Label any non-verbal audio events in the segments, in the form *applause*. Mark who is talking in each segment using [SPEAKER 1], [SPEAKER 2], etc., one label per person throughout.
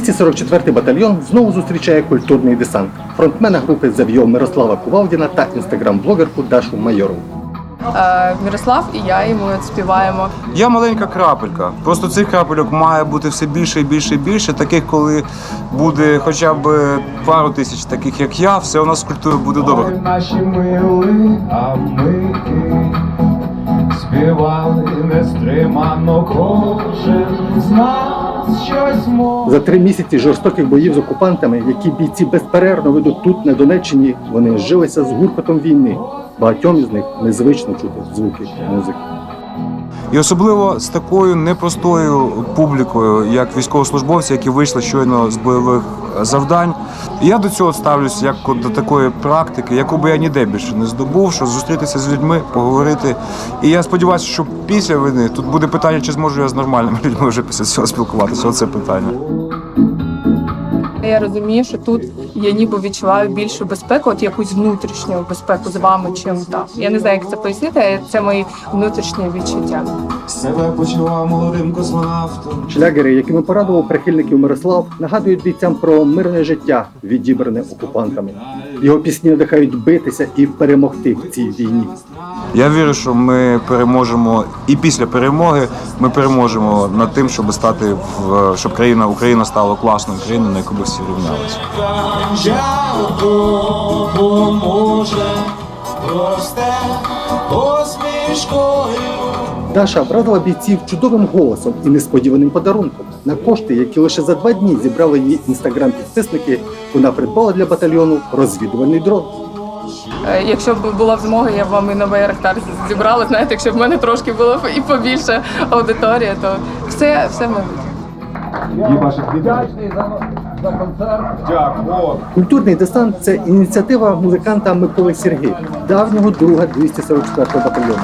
[SPEAKER 1] 244-й батальйон знову зустрічає культурний десант. Фронтмена групи зав'йов Мирослава Кувалдіна та інстаграм-блогерку Дашу Майорову.
[SPEAKER 2] Е, Мирослав і я, от співаємо.
[SPEAKER 3] Я маленька крапелька. Просто цих крапельок має бути все більше і більше і більше. Таких, коли буде хоча б пару тисяч таких, як я, все у нас з культурою буде добре.
[SPEAKER 4] Наші мили, а ми співали нестримано кожен з нас.
[SPEAKER 1] За три місяці жорстоких боїв з окупантами, які бійці безперервно ведуть тут, на Донеччині, вони жилися з гуркотом війни. Багатьом із них незвично чути звуки музики.
[SPEAKER 3] І особливо з такою непростою публікою, як військовослужбовці, які вийшли щойно з бойових завдань. Я до цього ставлюсь як до такої практики, яку би я ніде більше не здобув, що зустрітися з людьми, поговорити. І я сподіваюся, що після війни тут буде питання, чи зможу я з нормальними *laughs* людьми вже після цього спілкуватися. Оце питання.
[SPEAKER 2] Я розумію, що тут я ніби відчуваю більшу безпеку, от якусь внутрішню безпеку з вами, чим там. Я не знаю, як це пояснити, але це мої внутрішні відчуття.
[SPEAKER 4] Себе почував молодим космонавтом.
[SPEAKER 1] Шлягери, якими порадував прихильників Мирослав, нагадують бійцям про мирне життя, відібране окупантами. Його пісні надихають битися і перемогти в цій війні.
[SPEAKER 3] Я вірю, що ми переможемо, і після перемоги ми переможемо над тим, щоб стати в щоб країна Україна стала класною країною, на яку би всі рівнялися.
[SPEAKER 4] Допоможе, росте посмішкою.
[SPEAKER 1] Даша вразила бійців чудовим голосом і несподіваним подарунком. На кошти, які лише за два дні зібрали її інстаграм-підписники, вона придбала для батальйону розвідувальний дрон.
[SPEAKER 2] Е, Якщо б була змога, я б вам і на Байрактар зібрала. Знаєте, якщо б в мене трошки було б і побільше аудиторія, то все, все ми.
[SPEAKER 1] Культурний десант це ініціатива музиканта Миколи Сергій, давнього друга 244-го батальйону.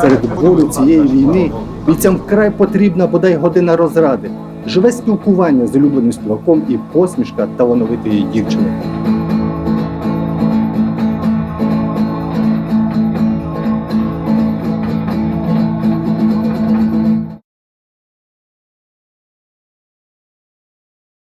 [SPEAKER 1] Серед болю цієї війни бійцям вкрай потрібна бодай година розради, живе спілкування з улюбленим співаком і посмішка талановитої дівчини.